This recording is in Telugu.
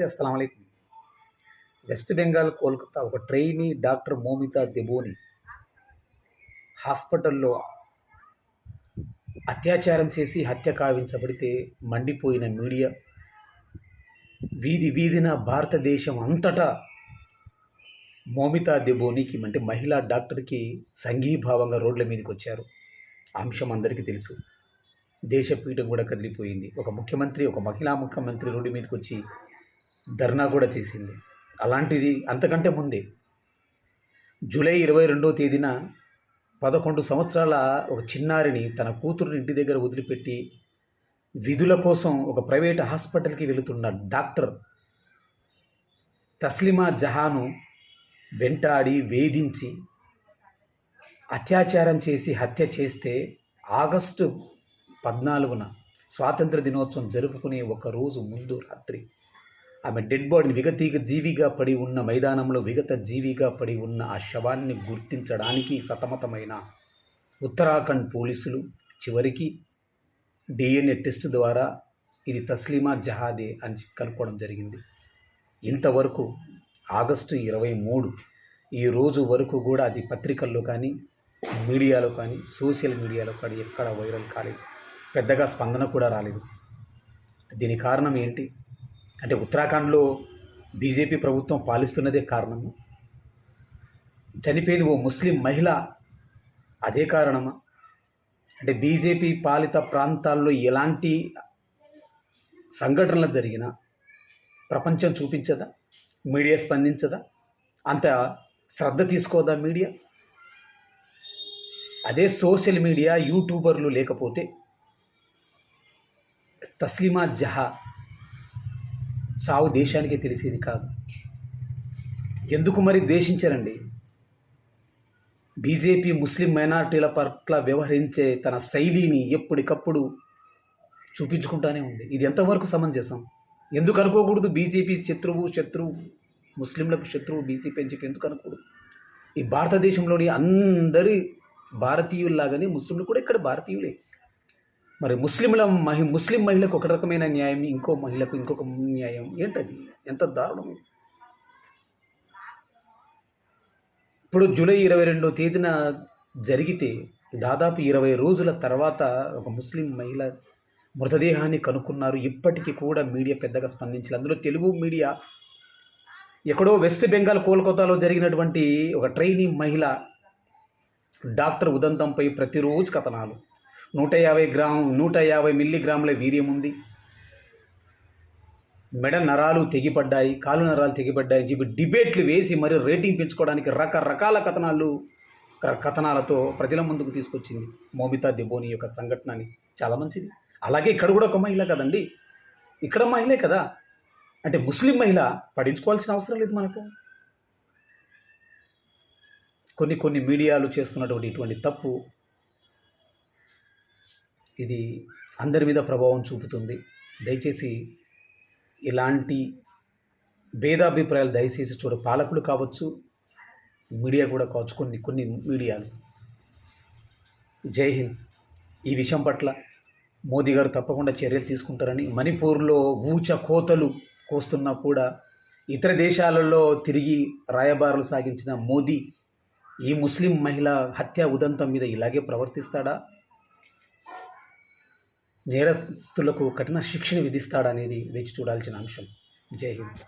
నమస్తే అస్సలం అయికం వెస్ట్ బెంగాల్ కోల్కతా ఒక ట్రైనీ డాక్టర్ మోమితా దెబోని హాస్పిటల్లో అత్యాచారం చేసి హత్య కావించబడితే మండిపోయిన మీడియా. వీధి వీధిన భారతదేశం అంతటా మోమితా దెబోనికి అంటే మహిళా డాక్టర్కి సంఘీభావంగా రోడ్ల మీదకి వచ్చారు. అంశం అందరికీ తెలుసు. దేశపీఠం కూడా కదిలిపోయింది. ఒక ముఖ్యమంత్రి ఒక మహిళా ముఖ్యమంత్రి రోడ్డు మీదకి వచ్చి ధర్నా కూడా చేసింది. అలాంటిది అంతకంటే ముందే జూలై ఇరవై రెండవ తేదీన పదకొండు సంవత్సరాల ఒక చిన్నారిని తన కూతురుని ఇంటి దగ్గర వదిలిపెట్టి విధుల కోసం ఒక ప్రైవేట్ హాస్పిటల్కి వెళుతున్న డాక్టర్ తస్లిమా జహాను వెంటాడి వేధించి అత్యాచారం చేసి హత్య చేస్తే ఆగస్టు పద్నాలుగున స్వాతంత్ర దినోత్సవం జరుపుకునే ఒక రోజు ముందు రాత్రి ఆమె డెడ్ బాడీని విగతీగ జీవిగా పడి ఉన్న మైదానంలో విగత జీవిగా పడి ఉన్న ఆ శవాన్ని గుర్తించడానికి సతమతమైన ఉత్తరాఖండ్ పోలీసులు చివరికి డిఎన్ఏ టెస్ట్ ద్వారా ఇది తస్లీమా జహాదే అని కనుక్కోవడం జరిగింది. ఇంతవరకు ఆగస్టు ఇరవై మూడు ఈ రోజు వరకు కూడా అది పత్రికల్లో కానీ మీడియాలో కానీ సోషల్ మీడియాలో కానీ ఎక్కడ వైరల్ కాలేదు. పెద్దగా స్పందన కూడా రాలేదు. దీని కారణం ఏంటి? అంటే ఉత్తరాఖండ్లో బీజేపీ ప్రభుత్వం పాలిస్తున్నదే కారణము. చనిపోయింది ఓ ముస్లిం మహిళ అదే కారణమా? అంటే బీజేపీ పాలిత ప్రాంతాల్లో ఎలాంటి సంఘటనలు జరిగినా ప్రపంచం చూపించదా? మీడియా స్పందించదా? అంత శ్రద్ధ తీసుకోదా మీడియా? అదే సోషల్ మీడియా యూట్యూబర్లు లేకపోతే తస్లిమా జహా సావు దేశానికే తెలిసేది కాదు. ఎందుకు మరి ద్వేషించారండి? బీజేపీ ముస్లిం మైనారిటీల పట్ల వ్యవహరించే తన శైలిని ఎప్పటికప్పుడు చూపించుకుంటానే ఉంది. ఇది ఎంతవరకు సమంజసం? ఎందుకు అనుకోకూడదు? బీజేపీ శత్రువు శత్రువు ముస్లింలకు శత్రువు బీజేపీ అని చెప్పి ఎందుకు అనుకోకూడదు? ఈ భారతదేశంలోని అందరి భారతీయుల్లాగానే ముస్లింలు కూడా ఇక్కడ భారతీయులే. మరి ముస్లింల మహి ముస్లిం మహిళకు ఒక రకమైన న్యాయం ఇంకో మహిళకు ఇంకొక న్యాయం. ఏంటది? ఎంత దారుణం ఇది? ఇప్పుడు జూలై ఇరవై రెండో తేదీన జరిగితే దాదాపు ఇరవై రోజుల తర్వాత ఒక ముస్లిం మహిళ మృతదేహాన్ని కనుక్కున్నారు. ఇప్పటికీ కూడా మీడియా పెద్దగా స్పందించలేదు. అందులో తెలుగు మీడియా ఎక్కడో వెస్ట్ బెంగాల్ కోల్కతాలో జరిగినటువంటి ఒక ట్రైనింగ్ మహిళ డాక్టర్ ఉదంతంపై ప్రతిరోజు కథనాలు. నూట యాభై గ్రాము నూట యాభై మిల్లీగ్రాముల వీర్యం ఉంది. మెడ నరాలు తెగిపడ్డాయి కాలు నరాలు తెగిపడ్డాయి. చెప్పి డిబేట్లు వేసి మరి రేటింగ్ పెంచుకోవడానికి రకరకాల కథనాలు క- కథనాలతో ప్రజల ముందుకు తీసుకొచ్చింది మోమితా దిబోని యొక్క సంఘటనని. చాలా మంచిది. అలాగే ఇక్కడ కూడా ఒక మహిళ కదండి. ఇక్కడ మహిళే కదా. అంటే ముస్లిం మహిళ పడించుకోవాల్సిన అవసరం లేదు మనకు. కొన్ని కొన్ని మీడియాలు చేస్తున్నటువంటి ఇటువంటి తప్పు ఇది అందరి మీద ప్రభావం చూపుతుంది. దయచేసి ఇలాంటి భేదాభిప్రాయాలు దయచేసి చూడ పాలకులు కావచ్చు మీడియా కూడా కావచ్చు కొన్ని కొన్ని మీడియాలు. జై హింద్. ఈ విషయం పట్ల మోదీ గారు తప్పకుండా చర్యలు తీసుకుంటారని మణిపూర్లో ఊచ కోతలు కోస్తున్నా కూడా ఇతర దేశాలలో తిరిగి రాయబారులు సాగించిన మోదీ ఈ ముస్లిం మహిళ హత్య ఉదంతం మీద ఇలాగే ప్రవర్తిస్తాడా? జైరస్తులకు కఠిన శిక్షణ విధిస్తాడనేది వేచి చూడాల్సిన అంశం. జై హింద్.